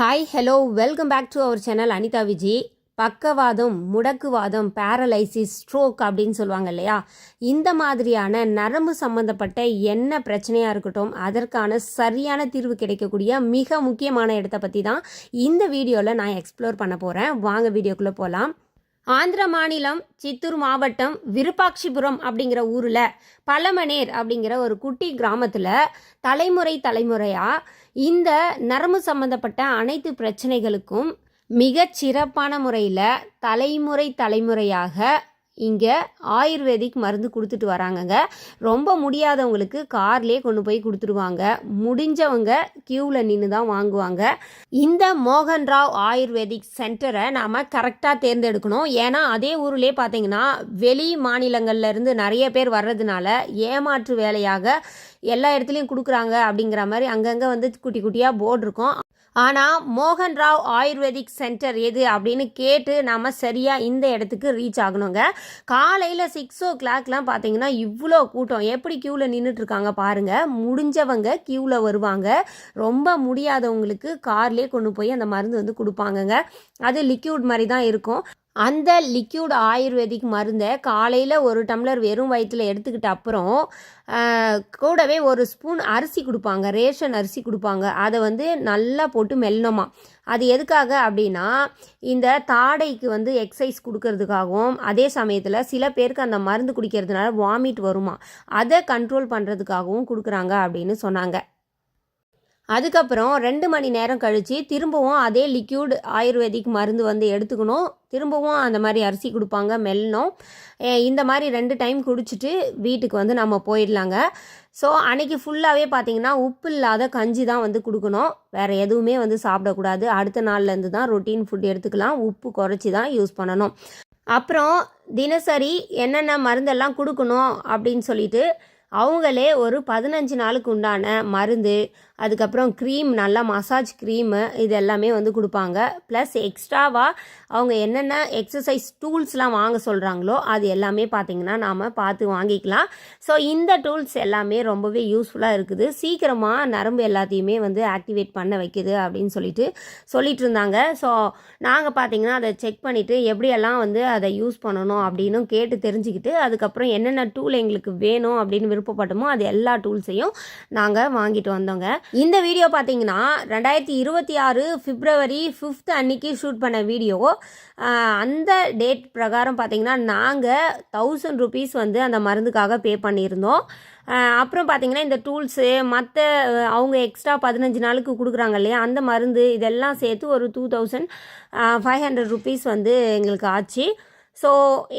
Hi hello welcome back to our channel Anitha Viji பக்கவாதம் முடக்குவாதம் paralysis stroke அப்படின்னு சொல்லுவாங்க இல்லையா? இந்த மாதிரியான நரம்பு சம்மந்தப்பட்ட என்ன பிரச்சனையாக இருக்கட்டும் அதற்கான சரியான தீர்வு கிடைக்கக்கூடிய மிக முக்கியமான இடத்த பற்றி தான் இந்த வீடியோவில் நான் எக்ஸ்ப்ளோர் பண்ண போகிறேன் வாங்க வீடியோக்குள்ளே போகலாம் ஆந்திர மாநிலம் சித்தூர் மாவட்டம் விருப்பாட்சிபுரம் அப்படிங்கிற ஊரில் பலமனேர் அப்படிங்கிற ஒரு குட்டி கிராமத்தில் தலைமுறை தலைமுறையாக இந்த நரம்பு சம்பந்தப்பட்ட அனைத்து பிரச்சனைகளுக்கும் மிகச் சிறப்பான முறையில் தலைமுறை தலைமுறையாக இங்கே ஆயுர்வேதிக் மருந்து கொடுத்துட்டு வராங்கங்க. ரொம்ப முடியாதவங்களுக்கு கார்லேயே கொண்டு போய் கொடுத்துருவாங்க. முடிஞ்சவங்க க்யூவில் நின்று தான் வாங்குவாங்க. இந்த மோகன்ராவ் ஆயுர்வேதிக் சென்டரை நாம் கரெக்டாக தேர்ந்தெடுக்கணும். ஏன்னா அதே ஊர்லேயே பார்த்தீங்கன்னா வெளி மாநிலங்கள்லேருந்து நிறைய பேர் வர்றதுனால ஏமாற்று வேலையாக எல்லா இடத்துலையும் கொடுக்குறாங்க அப்படிங்கிற மாதிரி அங்கங்கே வந்து குட்டி குட்டியாக போர்டு இருக்கும். ஆனால் மோகன் ராவ் ஆயுர்வேதிக் சென்டர் எது அப்படின்னு கேட்டு நாம் சரியாக இந்த இடத்துக்கு ரீச் ஆகணுங்க. காலையில் சிக்ஸ் ஓ கிளாக்லாம் பார்த்தீங்கன்னா இவ்வளோ கூட்டம். எப்படி க்யூவில் நின்றுட்டு இருக்காங்க பாருங்கள் முடிஞ்சவங்க க்யூவில் வருவாங்க. ரொம்ப முடியாதவங்களுக்கு கார்லேயே கொண்டு போய் அந்த மருந்து வந்து கொடுப்பாங்கங்க. அது லிக்யூட் மாதிரி தான் இருக்கும். அந்த லிக்யூட் ஆயுர்வேதிக் மருந்தை காலையில் ஒரு டம்ளர் வெறும் வயிற்றில் எடுத்துக்கிட்ட அப்புறம் கூடவே ஒரு ஸ்பூன் அரிசி கொடுப்பாங்க. ரேஷன் அரிசி கொடுப்பாங்க. அதை வந்து நல்லா போட்டு மெல்லணுமா அது எதுக்காக அப்படின்னா இந்த தாடைக்கு வந்து எக்ஸசைஸ் கொடுக்கறதுக்காகவும் அதே சமயத்தில் சில பேருக்கு அந்த மருந்து குடிக்கிறதுனால வாமிட் வருமா. அதை கண்ட்ரோல் பண்ணுறதுக்காகவும் கொடுக்குறாங்க அப்படின்னு சொன்னாங்க. அதுக்கப்புறம் ரெண்டு மணி நேரம் கழித்து திரும்பவும் அதே லிக்யூட் ஆயுர்வேதிக் மருந்து வந்து எடுத்துக்கணும். திரும்பவும் அந்த மாதிரி அரிசி கொடுப்பாங்க மெல்லணும் இந்த மாதிரி ரெண்டு டைம் குடிச்சிட்டு வீட்டுக்கு வந்து நம்ம போயிடலாங்க. ஸோ அன்னைக்கு ஃபுல்லாகவே பார்த்தீங்கன்னா உப்பு இல்லாத கஞ்சி தான் வந்து கொடுக்கணும். வேறு எதுவுமே வந்து சாப்பிடக்கூடாது. அடுத்த நாள்லேருந்து தான் ரொட்டீன் ஃபுட் எடுத்துக்கலாம். உப்பு குறைச்சி தான் யூஸ் பண்ணணும். அப்புறம் தினசரி என்னென்ன மருந்தெல்லாம் கொடுக்கணும் அப்படின்னு சொல்லிட்டு அவங்களே ஒரு பதினஞ்சு நாளுக்கு உண்டான மருந்து அதுக்கப்புறம் க்ரீம் நல்லா மசாஜ் க்ரீமு இது எல்லாமே வந்து கொடுப்பாங்க. ப்ளஸ் எக்ஸ்ட்ராவாக அவங்க என்னென்ன எக்ஸசைஸ் டூல்ஸ்லாம் வாங்க சொல்கிறாங்களோ அது எல்லாமே பார்த்திங்கன்னா நாம் பார்த்து வாங்கிக்கலாம். ஸோ இந்த டூல்ஸ் எல்லாமே ரொம்பவே யூஸ்ஃபுல்லாக இருக்குது. சீக்கிரமாக நரம்பு எல்லாத்தையுமே வந்து ஆக்டிவேட் பண்ண வைக்குது அப்படின்னு சொல்லிட்டு சொல்லிட்டு இருந்தாங்க. ஸோ நாங்கள் பார்த்தீங்கன்னா அதை செக் பண்ணிவிட்டு எப்படியெல்லாம் வந்து அதை யூஸ் பண்ணணும் அப்படின்னு கேட்டு தெரிஞ்சுக்கிட்டு அதுக்கப்புறம் என்னென்ன டூல் எங்களுக்கு வேணும் அப்படின்னு விருப்பப்பட்டோமோ அது எல்லா டூல்ஸையும் நாங்கள் வாங்கிட்டு வந்தோங்க. இந்த வீடியோ பார்த்தீங்கன்னா ரெண்டாயிரத்தி இருபத்தி ஆறு பிப்ரவரி ஃபிஃப்த் அன்னைக்கு ஷூட் பண்ண வீடியோ. அந்த டேட் பிரகாரம் பார்த்தீங்கன்னா நாங்கள் தௌசண்ட் ருபீஸ் வந்து அந்த மருந்துக்காக பே பண்ணியிருந்தோம். அப்புறம் பார்த்தீங்கன்னா இந்த டூல்ஸு மற்ற அவங்க எக்ஸ்ட்ரா பதினஞ்சு நாளுக்கு கொடுக்குறாங்க இல்லையா அந்த மருந்து இதெல்லாம் சேர்த்து ஒரு two thousand five hundred rupees வந்து எங்களுக்கு ஆச்சு. ஸோ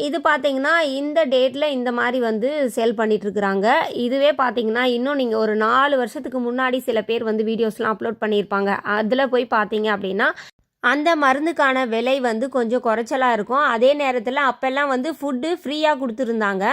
இது பார்த்தீங்கன்னா இந்த டேட்டில் இந்த மாதிரி வந்து சேல் பண்ணிகிட்ருக்குறாங்க இதுவே பார்த்தீங்கன்னா இன்னும் நீங்கள் ஒரு நாலு வருஷத்துக்கு முன்னாடி சில பேர் வந்து வீடியோஸ்லாம் அப்லோட் பண்ணியிருப்பாங்க. அதில் போய் பார்த்தீங்க அப்படின்னா அந்த மருந்துக்கான விலை வந்து கொஞ்சம் குறைச்சலாக இருக்கும். அதே நேரத்தில் அப்போல்லாம் வந்து ஃபுட்டு ஃப்ரீயாக கொடுத்துருந்தாங்க.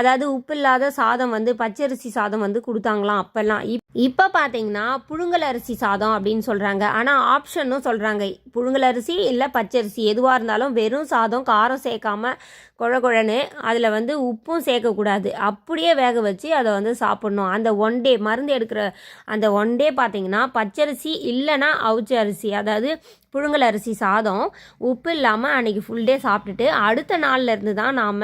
அதாவது உப்பு இல்லாத சாதம் வந்து பச்சரிசி சாதம் வந்து கொடுத்தாங்களாம் அப்போல்லாம். இப் இப்போ பார்த்தீங்கன்னா புழுங்கல் அரிசி சாதம் அப்படின்னு சொல்கிறாங்க ஆனால் ஆப்ஷனும் சொல்கிறாங்க புழுங்கல் அரிசி இல்லை பச்சரிசி எதுவாக இருந்தாலும் வெறும் சாதம் காரம் சேர்க்காம குழ குழன்னு அதில் வந்து உப்பும் சேர்க்கக்கூடாது. அப்படியே வேக வச்சு அதை வந்து சாப்பிட்ணும். அந்த ஒன் டே மருந்து எடுக்கிற அந்த ஒன் டே பார்த்தீங்கன்னா பச்சரிசி இல்லைன்னா அவுச்ச அரிசி அதாவது புழுங்கல் அரிசி சாதம் உப்பு இல்லாமல் அன்றைக்கி ஃபுல் டே சாப்பிட்டுட்டு அடுத்த நாள்லேருந்து தான் நாம்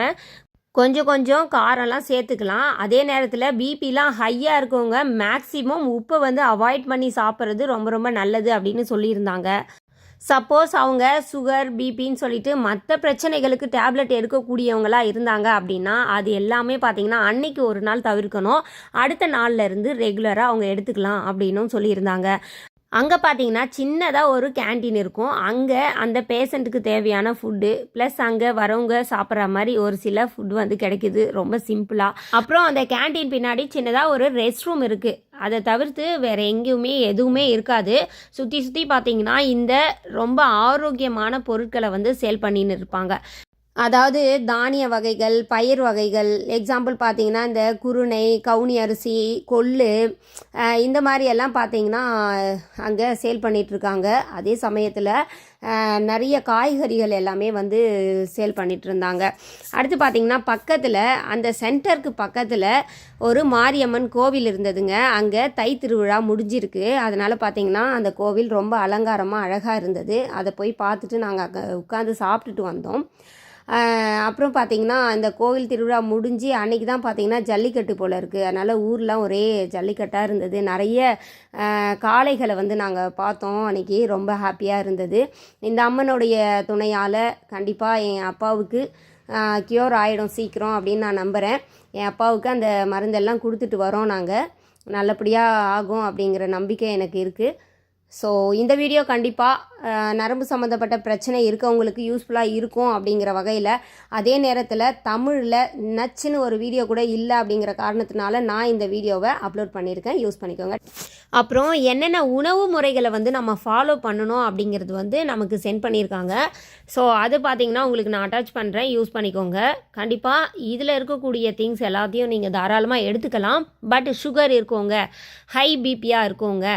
கொஞ்சம் கொஞ்சம் காரம்லாம் சேர்த்துக்கலாம். அதே நேரத்தில் பிபிலாம் ஹையாக இருக்கவங்க மேக்ஸிமம் உப்பை வந்து அவாய்ட் பண்ணி சாப்பிட்றது ரொம்ப ரொம்ப நல்லது அப்படின்னு சொல்லியிருந்தாங்க. சப்போஸ் அவங்க சுகர் பிபின்னு சொல்லிட்டு மற்ற பிரச்சனைகளுக்கு டேப்லெட் எடுக்கக்கூடியவங்களாக இருந்தாங்க அப்படின்னா அது எல்லாமே பார்த்தீங்கன்னா அன்னைக்கு ஒரு நாள் தவிர்க்கணும். அடுத்த நாள்லேருந்து ரெகுலராக அவங்க எடுத்துக்கலாம் அப்படின்னும் சொல்லியிருந்தாங்க. அங்கே பார்த்தீங்கன்னா சின்னதாக ஒரு கேண்டீன் இருக்கும். அங்கே அந்த பேஷண்ட்டுக்கு தேவையான ஃபுட்டு ப்ளஸ் அங்கே வரவங்க சாப்பிட்ற மாதிரி ஒரு சில ஃபுட் வந்து கிடைக்குது. ரொம்ப சிம்பிளாக அப்புறம் அந்த கேண்டீன் பின்னாடி சின்னதாக ஒரு ரெஸ்ட் ரூம் இருக்குது அதை தவிர்த்து வேறு எங்கேயுமே எதுவுமே இருக்காது. சுற்றி சுற்றி பார்த்தீங்கன்னா இந்த ரொம்ப ஆரோக்கியமான பொருட்களை வந்து சேல் பண்ணின்னு இருப்பாங்க. அதாவது தானிய வகைகள் பயிர் வகைகள் எக்ஸாம்பிள் பார்த்தீங்கன்னா இந்த குருணை கவுனி அரிசி கொள்ளு இந்த மாதிரி எல்லாம் பார்த்தீங்கன்னா அங்கே சேல் பண்ணிகிட்ருக்காங்க அதே சமயத்தில் நிறைய காய்கறிகள் எல்லாமே வந்து சேல் பண்ணிகிட்ருந்தாங்க இருந்தாங்க. அடுத்து பார்த்தீங்கன்னா பக்கத்தில் அந்த சென்டருக்கு பக்கத்தில் ஒரு மாரியம்மன் கோவில் இருந்ததுங்க. அங்கே தை திருவிழா முடிஞ்சிருக்கு. அதனால் பார்த்தீங்கன்னா அந்த கோவில் ரொம்ப அலங்காரமாக அழகாக இருந்தது. அதை போய் பார்த்துட்டு நாங்கள் அங்கே உட்காந்து சாப்பிட்டுட்டு வந்தோம். அப்புறம் பார்த்திங்கன்னா இந்த கோவில் திருவிழா முடிஞ்சு அன்னைக்கு தான் பார்த்தீங்கன்னா ஜல்லிக்கட்டு போல் இருக்குது அதனால் ஊர்லாம் ஒரே ஜல்லிக்கட்டாக இருந்தது. நிறைய காளைகளை வந்து நாங்கள் பார்த்தோம். அன்னைக்கு ரொம்ப ஹாப்பியாக இருந்தது. இந்த அம்மனுடைய துணையால் கண்டிப்பாக என் அப்பாவுக்கு க்யூர் ஆகிடும் சீக்கிரம் அப்படின்னு நான் நம்புகிறேன் என் அப்பாவுக்கு அந்த மருந்தெல்லாம் கொடுத்துட்டு வரோம் நாங்கள் நல்லபடியாக ஆகும் அப்படிங்கிற நம்பிக்கை எனக்கு இருக்குது ஸோ இந்த வீடியோ கண்டிப்பாக நரம்பு சம்மந்தப்பட்ட பிரச்சனை இருக்கவங்களுக்கு யூஸ்ஃபுல்லாக இருக்கும் அப்படிங்கிற வகையில் அதே நேரத்தில் தமிழில் நச்சுன்னு ஒரு வீடியோ கூட இல்லை அப்படிங்கிற காரணத்தினால நான் இந்த வீடியோவை அப்லோட் பண்ணியிருக்கேன். யூஸ் பண்ணிக்கோங்க. அப்புறம் என்னென்ன உணவு முறைகளை வந்து நம்ம ஃபாலோ பண்ணணும் அப்படிங்கிறது வந்து நமக்கு சென்ட் பண்ணியிருக்காங்க. ஸோ அது பார்த்தீங்கன்னா உங்களுக்கு நான் அட்டாச் பண்ணுறேன் யூஸ் பண்ணிக்கோங்க. கண்டிப்பாக இதில் இருக்கக்கூடிய திங்ஸ் எல்லாத்தையும் நீங்கள் தாராளமாக எடுத்துக்கலாம். பட் சுகர் இருக்கவங்க ஹை பிபியாக இருக்கவங்க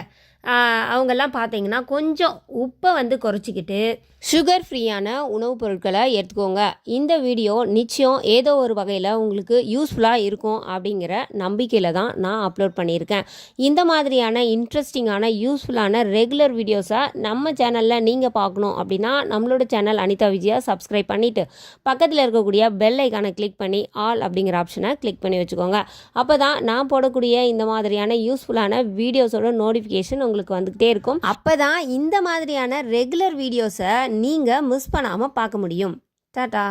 அவங்கெல்லாம் பார்த்தீங்கன்னா கொஞ்சம் உப்பை வந்து குறைச்சிக்கிட்டு சுகர் ஃப்ரீயான உணவுப் பொருட்களை எடுத்துக்கோங்க. இந்த வீடியோ நிச்சயம் ஏதோ ஒரு வகையில் உங்களுக்கு யூஸ்ஃபுல்லாக இருக்கும் அப்படிங்கிற நம்பிக்கையில் தான் நான் அப்லோட் பண்ணியிருக்கேன். இந்த மாதிரியான இன்ட்ரெஸ்டிங்கான யூஸ்ஃபுல்லான ரெகுலர் வீடியோஸை நம்ம சேனலில் நீங்கள் பார்க்கணும் அப்படின்னா நம்மளோட சேனல் அனிதா விஜயா சப்ஸ்கிரைப் பண்ணிவிட்டு பக்கத்தில் இருக்கக்கூடிய பெல் ஐக்கானை கிளிக் பண்ணி ஆல் அப்படிங்கிற ஆப்ஷனை கிளிக் பண்ணி வச்சுக்கோங்க. அப்போ தான் நான் போடக்கூடிய இந்த மாதிரியான யூஸ்ஃபுல்லான வீடியோஸோட நோட்டிஃபிகேஷன் உங்களுக்கு வந்துக்கிட்டே இருக்கும். அப்போ தான் இந்த மாதிரியான ரெகுலர் வீடியோஸை நீங்கள் மிஸ் பண்ணாமல் பார்க்க முடியும். டாட்டா.